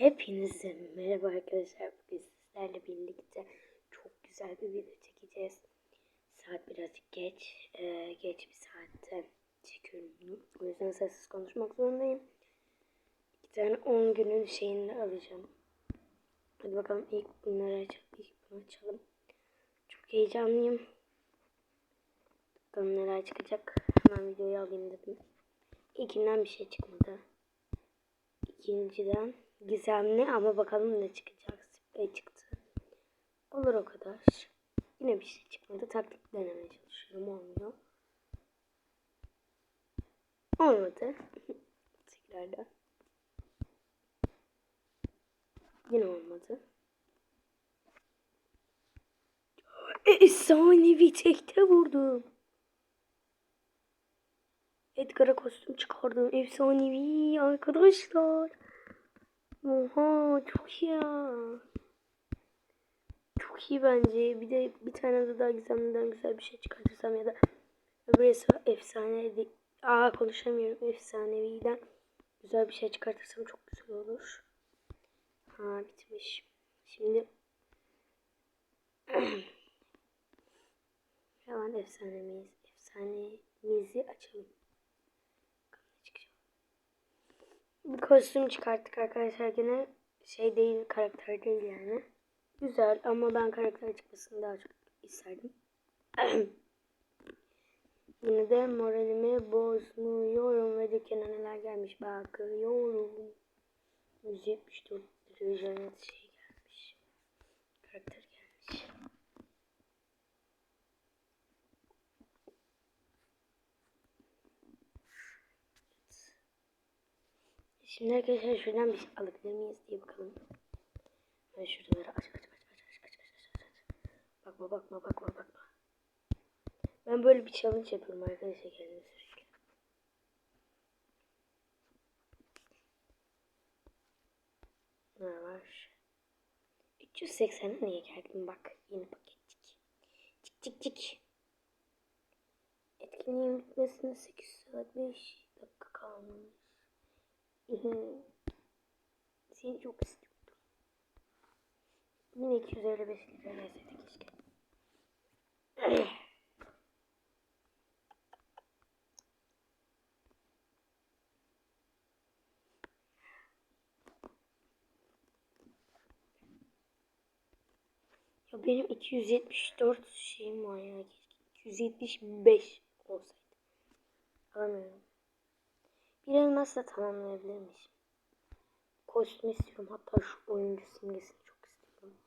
Hepinize merhaba arkadaşlar. Bugün sizlerle birlikte çok güzel bir video çekeceğiz. Saat birazcık geç. Ee, geç bir saatte çekiyorum bunu. O yüzden sessiz konuşmak zorundayım. İki tane 10 günün şeyini alacağım. Hadi bakalım ilk bunları açalım. İlk bunu açalım. Çok heyecanlıyım. Bakalım neler çıkacak. Hemen videoyu alayım dedim. İlkinden bir şey çıkmadı. İkinciden gizemli ama bakalım ne çıkacak. Sprey çıktı. Olur o kadar. Yine bir şey çıkmadı. Taktik denemeye çalışıyorum. Olmuyor. Olmadı. Tekrardan. Yine olmadı. Efsanevi tekte vurdum. Edgar'a kostüm çıkardım. Efsanevi arkadaşlar. Oha çok iyi ya. Çok iyi bence. Bir de bir tane de daha gizemliden güzel bir şey çıkartırsam ya da öbür efsane Aa konuşamıyorum. Efsaneviden güzel bir şey çıkartırsam çok güzel olur. Ha bitmiş. Şimdi hemen efsanemiz efsanemizi açalım. Bir kostüm çıkarttık arkadaşlar gene şey değil karakter değil yani. Güzel ama ben karakter çıkmasını daha çok isterdim. Yine de moralimi bozmuyorum ve dükkana neler gelmiş bakıyorum. 174 lira şey gelmiş. Karakter gelmiş. Şimdi arkadaşlar şuradan bir şey alabilir miyiz diye bakalım. Ben şuraları aç aç aç aç aç aç aç aç. Bakma bakma bakma bakma. Ben böyle bir challenge yapıyorum arkadaşlar kendime sürekli. Ne var? 380'e niye geldim bak. Yeni paketçik. Cik cik cik. Etkinliğin bitmesine 8 saat 5 dakika kalmış. Seni çok istiyordum. Yine 255 lira gelseydi keşke. Ya benim 274 şeyim var ya. 275 olsaydı. Alamıyorum. Bir elmasla tamamlayabilirmiş. Kostüm istiyorum. Hatta şu oyuncu simgesini çok istiyorum.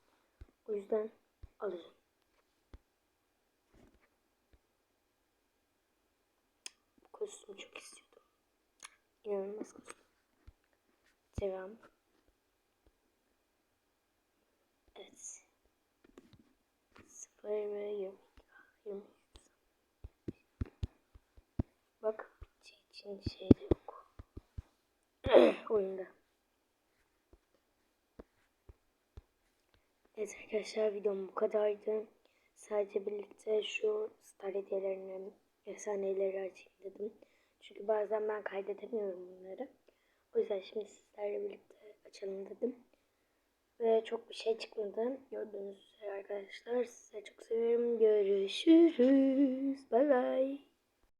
O yüzden alacağım. Bu kostümü çok istiyordum. İnanılmaz kostüm. Selam. Evet. Sıfır ve yirmi. Yirmi. Bak için şey yok. Oyunda. Evet arkadaşlar videom bu kadardı. Sadece birlikte şu star hediyelerinin efsaneleri dedim. Çünkü bazen ben kaydedemiyorum bunları. O yüzden şimdi sizlerle birlikte açalım dedim. Ve çok bir şey çıkmadı. Gördüğünüz üzere arkadaşlar. Size çok seviyorum. Görüşürüz. Bay bay.